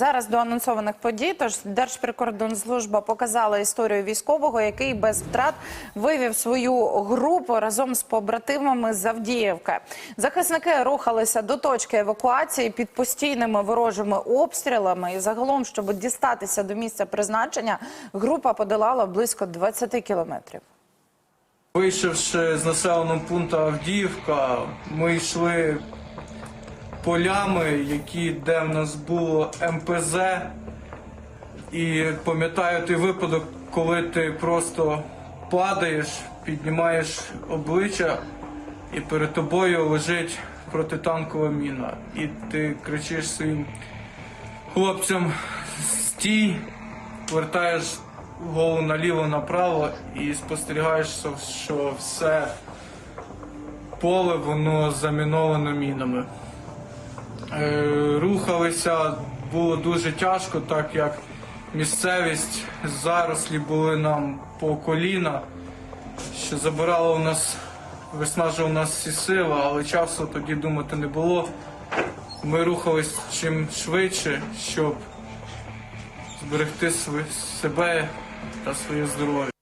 Зараз до анонсованих подій. Тож Держприкордонслужба показала історію військового, який без втрат вивів свою групу разом з побратимами з Авдіївки. Захисники рухалися до точки евакуації під постійними ворожими обстрілами. І загалом, щоб дістатися до місця призначення, група подолала близько 20 кілометрів. Вийшовши з населеного пункту Авдіївка, ми йшли полями, які, де в нас було МПЗ. І пам'ятаю той випадок, коли ти просто падаєш, піднімаєш обличчя, і перед тобою лежить протитанкова міна. І ти кричиш своїм хлопцям стій, вертаєш голову наліво направо і спостерігаєш, що все поле воно заміновано мінами. Е, рухалися було дуже тяжко, так як місцевість зарослі були нам по коліна, що забирало у нас, виснажувало нас всі сили, але часу тоді думати не було. Ми рухались чим швидше, щоб зберегти себе та своє здоров'я.